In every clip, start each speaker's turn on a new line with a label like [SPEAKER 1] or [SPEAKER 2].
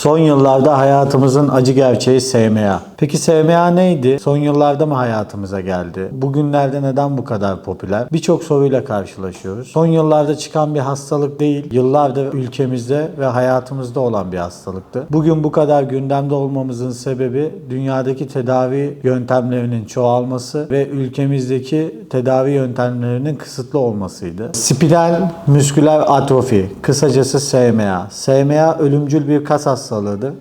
[SPEAKER 1] Son yıllarda hayatımızın acı gerçeği SMA. Peki SMA neydi? Son yıllarda mı hayatımıza geldi? Bugünlerde neden bu kadar popüler? Birçok soruyla karşılaşıyoruz. Son yıllarda çıkan bir hastalık değil, yıllardır ülkemizde ve hayatımızda olan bir hastalıktı. Bugün bu kadar gündemde olmamızın sebebi dünyadaki tedavi yöntemlerinin çoğalması ve ülkemizdeki tedavi yöntemlerinin kısıtlı olmasıydı. Spinal müsküler atrofi, kısacası SMA. SMA ölümcül bir kas hastalığıdır.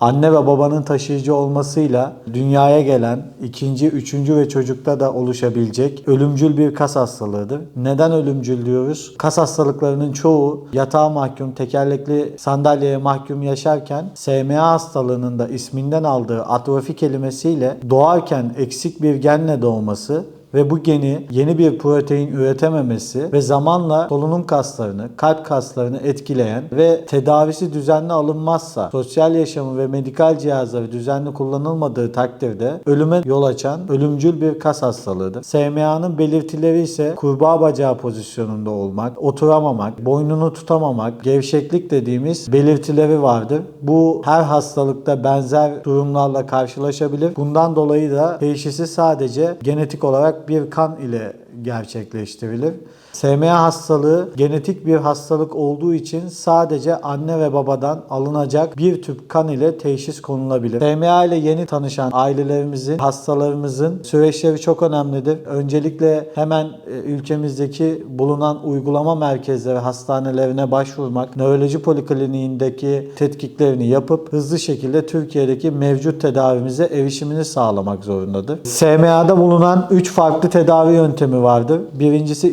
[SPEAKER 1] Anne ve babanın taşıyıcı olmasıyla dünyaya gelen ikinci, üçüncü ve çocukta da oluşabilecek ölümcül bir kas hastalığıdır. Neden ölümcül diyoruz? Kas hastalıklarının çoğu yatağa mahkum, tekerlekli sandalyeye mahkum yaşarken SMA hastalığının da isminden aldığı atrofi kelimesiyle doğarken eksik bir genle doğması ve bu geni yeni bir protein üretememesi ve zamanla solunum kaslarını, kalp kaslarını etkileyen ve tedavisi düzenli alınmazsa, sosyal yaşamı ve medikal cihazları düzenli kullanılmadığı takdirde ölüme yol açan ölümcül bir kas hastalığıdır. SMA'nın belirtileri ise kurbağa bacağı pozisyonunda olmak, oturamamak, boynunu tutamamak, gevşeklik dediğimiz belirtileri vardır. Bu her hastalıkta benzer durumlarla karşılaşabilir. Bundan dolayı da teşhisi sadece genetik olarak bir kan ile gerçekleştirilir. SMA hastalığı genetik bir hastalık olduğu için sadece anne ve babadan alınacak bir tüp kan ile teşhis konulabilir. SMA ile yeni tanışan ailelerimizin, hastalarımızın süreçleri çok önemlidir. Öncelikle hemen e, ülkemizdeki bulunan uygulama merkezleri, hastanelerine başvurmak, nöroloji polikliniğindeki tetkiklerini yapıp hızlı şekilde Türkiye'deki mevcut tedavimize erişimini sağlamak zorundadır. SMA'da bulunan 3 farklı tedavi yöntemi vardır. Birincisi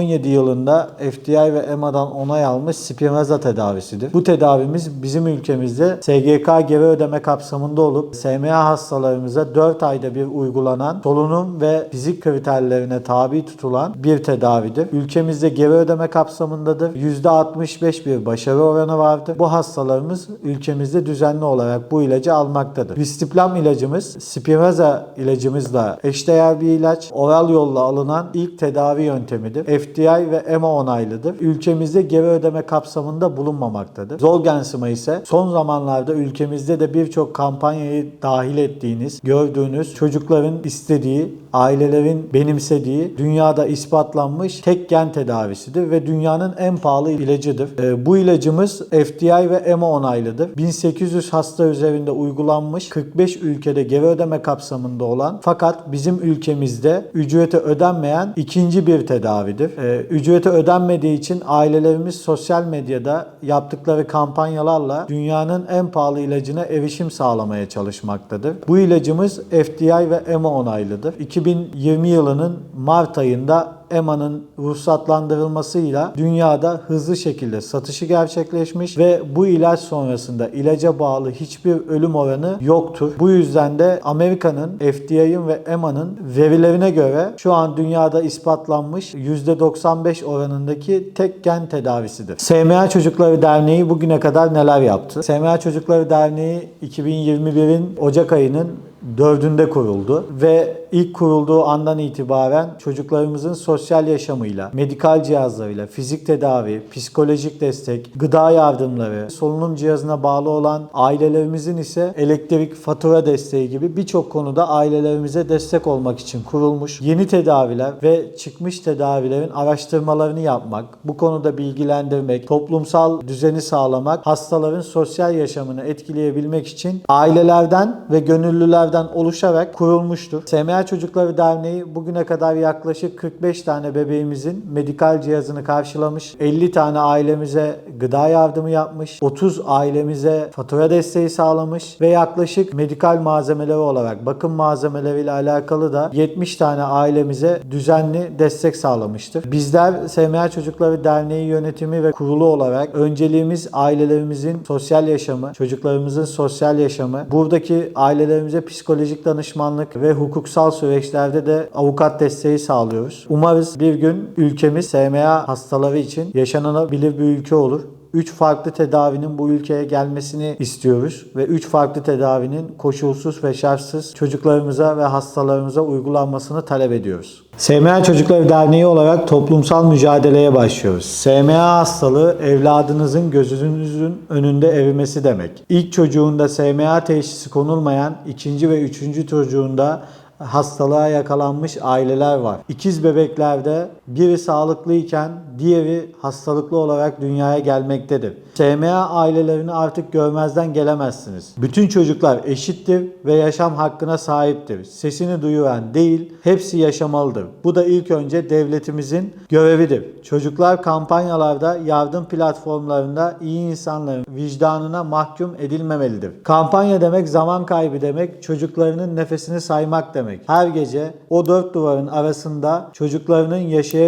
[SPEAKER 1] 2017 yılında FDI ve EMA'dan onay almış Spinraza tedavisidir. Bu tedavimiz bizim ülkemizde SGK geri ödeme kapsamında olup SMA hastalarımıza 4 ayda bir uygulanan solunum ve fizik kriterlerine tabi tutulan bir tedavidir. Ülkemizde geri ödeme kapsamındadır. %65 bir başarı oranı vardır. Bu hastalarımız ülkemizde düzenli olarak bu ilacı almaktadır. Vistiplam ilacımız Spinraza ilacımızla eşdeğer bir ilaç. Oral yolla alınan ilk tedavi yöntemidir. FDI ve EMA onaylıdır. Ülkemizde geri ödeme kapsamında bulunmamaktadır. Zolgensima ise son zamanlarda ülkemizde de birçok kampanyayı dahil ettiğiniz, gördüğünüz çocukların istediği, ailelerin benimsediği, dünyada ispatlanmış tek gen tedavisidir ve dünyanın en pahalı ilacıdır. Ee, bu ilacımız FDI ve EMA onaylıdır. 1800 hasta üzerinde uygulanmış, 45 ülkede geri ödeme kapsamında olan fakat bizim ülkemizde ücreti ödenmeyen ikinci bir tedavidir. Ee, ücreti ödenmediği için ailelerimiz sosyal medyada yaptıkları kampanyalarla dünyanın en pahalı ilacına erişim sağlamaya çalışmaktadır. Bu ilacımız FDI ve EMA onaylıdır. 2020 yılının Mart ayında EMA'nın ruhsatlandırılmasıyla dünyada hızlı şekilde satışı gerçekleşmiş ve bu ilaç sonrasında ilaca bağlı hiçbir ölüm oranı yoktur. Bu yüzden de Amerika'nın FDA'nın ve EMA'nın verilerine göre şu an dünyada ispatlanmış %95 oranındaki tek gen tedavisidir. SMA Çocukları Derneği bugüne kadar neler yaptı? SMA Çocukları Derneği 2021'in Ocak ayının dördünde kuruldu ve ilk kurulduğu andan itibaren çocuklarımızın sosyal yaşamıyla, medikal cihazlarıyla, fizik tedavi, psikolojik destek, gıda yardımları, solunum cihazına bağlı olan ailelerimizin ise elektrik fatura desteği gibi birçok konuda ailelerimize destek olmak için kurulmuş yeni tedaviler ve çıkmış tedavilerin araştırmalarını yapmak, bu konuda bilgilendirmek, toplumsal düzeni sağlamak, hastaların sosyal yaşamını etkileyebilmek için ailelerden ve gönüllülerden oluşarak kurulmuştur. SMA Çocukları Derneği bugüne kadar yaklaşık 45 tane bebeğimizin medikal cihazını karşılamış, 50 tane ailemize gıda yardımı yapmış, 30 ailemize fatura desteği sağlamış ve yaklaşık medikal malzemeleri olarak bakım malzemeleriyle alakalı da 70 tane ailemize düzenli destek sağlamıştır. Bizler SMA Çocukları Derneği yönetimi ve kurulu olarak önceliğimiz ailelerimizin sosyal yaşamı, çocuklarımızın sosyal yaşamı, buradaki ailelerimize psikolojik danışmanlık ve hukuksal süreçlerde de avukat desteği sağlıyoruz. Umarız bir gün ülkemiz SMA hastaları için yaşanılabilir bir ülke olur. 3 farklı tedavinin bu ülkeye gelmesini istiyoruz ve 3 farklı tedavinin koşulsuz ve şartsız çocuklarımıza ve hastalarımıza uygulanmasını talep ediyoruz. SMA Çocukları Derneği olarak toplumsal mücadeleye başlıyoruz. SMA hastalığı evladınızın gözünüzün önünde erimesi demek. İlk çocuğunda SMA teşhisi konulmayan, ikinci ve üçüncü çocuğunda hastalığa yakalanmış aileler var. İkiz bebeklerde biri sağlıklıyken diğeri hastalıklı olarak dünyaya gelmektedir. SMA ailelerini artık görmezden gelemezsiniz. Bütün çocuklar eşittir ve yaşam hakkına sahiptir. Sesini duyuran değil, hepsi yaşamalıdır. Bu da ilk önce devletimizin görevidir. Çocuklar kampanyalarda, yardım platformlarında iyi insanların vicdanına mahkum edilmemelidir. Kampanya demek zaman kaybı demek, çocuklarının nefesini saymak demek. Her gece o dört duvarın arasında çocuklarının yaşayabilmesi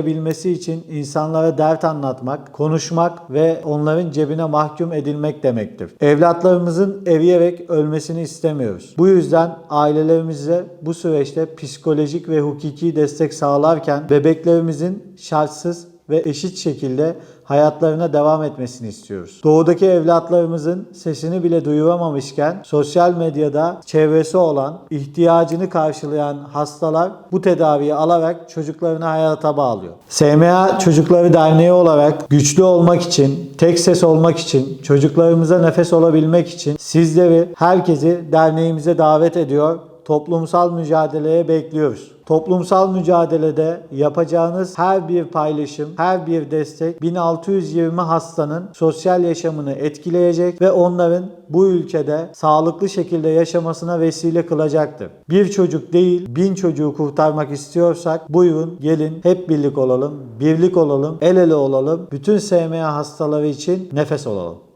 [SPEAKER 1] için insanlara dert anlatmak, konuşmak ve onların cebine mahkum edilmek demektir. Evlatlarımızın eriyerek ölmesini istemiyoruz. Bu yüzden ailelerimize bu süreçte psikolojik ve hukuki destek sağlarken bebeklerimizin şartsız ve eşit şekilde hayatlarına devam etmesini istiyoruz. Doğudaki evlatlarımızın sesini bile duyuramamışken sosyal medyada çevresi olan, ihtiyacını karşılayan hastalar bu tedaviyi alarak çocuklarını hayata bağlıyor. SMA Çocukları Derneği olarak güçlü olmak için, tek ses olmak için, çocuklarımıza nefes olabilmek için sizleri, herkesi derneğimize davet ediyor toplumsal mücadeleye bekliyoruz. Toplumsal mücadelede yapacağınız her bir paylaşım, her bir destek 1620 hastanın sosyal yaşamını etkileyecek ve onların bu ülkede sağlıklı şekilde yaşamasına vesile kılacaktır. Bir çocuk değil, bin çocuğu kurtarmak istiyorsak buyurun gelin hep birlik olalım, birlik olalım, el ele olalım, bütün SMA hastaları için nefes olalım.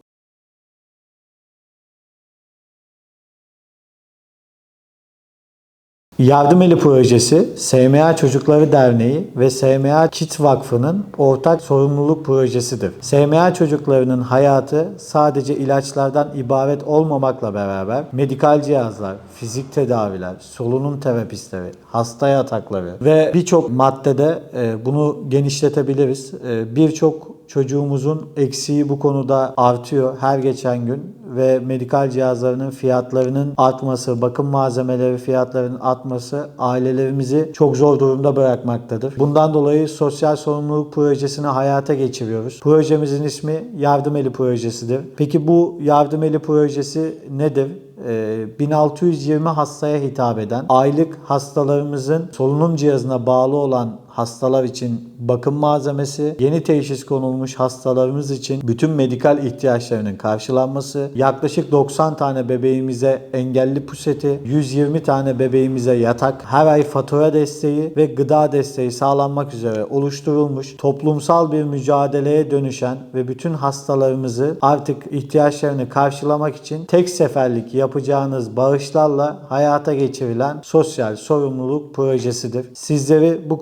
[SPEAKER 1] Yardım Eli Projesi, SMA Çocukları Derneği ve SMA Kit Vakfı'nın ortak sorumluluk projesidir. SMA çocuklarının hayatı sadece ilaçlardan ibaret olmamakla beraber medikal cihazlar, fizik tedaviler, solunum terapistleri, hasta yatakları ve birçok maddede e, bunu genişletebiliriz. E, Birçok çocuğumuzun eksiği bu konuda artıyor her geçen gün ve medikal cihazlarının fiyatlarının artması, bakım malzemeleri fiyatlarının artması ailelerimizi çok zor durumda bırakmaktadır. Bundan dolayı sosyal sorumluluk projesini hayata geçiriyoruz. Projemizin ismi Yardım Eli Projesi'dir. Peki bu Yardım Eli Projesi nedir? Ee, 1620 hastaya hitap eden, aylık hastalarımızın solunum cihazına bağlı olan hastalar için bakım malzemesi, yeni teşhis konulmuş hastalarımız için bütün medikal ihtiyaçlarının karşılanması, yaklaşık 90 tane bebeğimize engelli puseti, 120 tane bebeğimize yatak, her ay fatura desteği ve gıda desteği sağlanmak üzere oluşturulmuş toplumsal bir mücadeleye dönüşen ve bütün hastalarımızı artık ihtiyaçlarını karşılamak için tek seferlik yapacağınız bağışlarla hayata geçirilen sosyal sorumluluk projesidir. Sizleri bu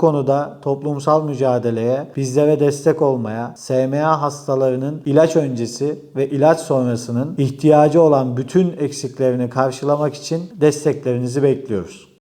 [SPEAKER 1] toplumsal mücadeleye, bizlere destek olmaya, SMA hastalarının ilaç öncesi ve ilaç sonrasının ihtiyacı olan bütün eksiklerini karşılamak için desteklerinizi bekliyoruz.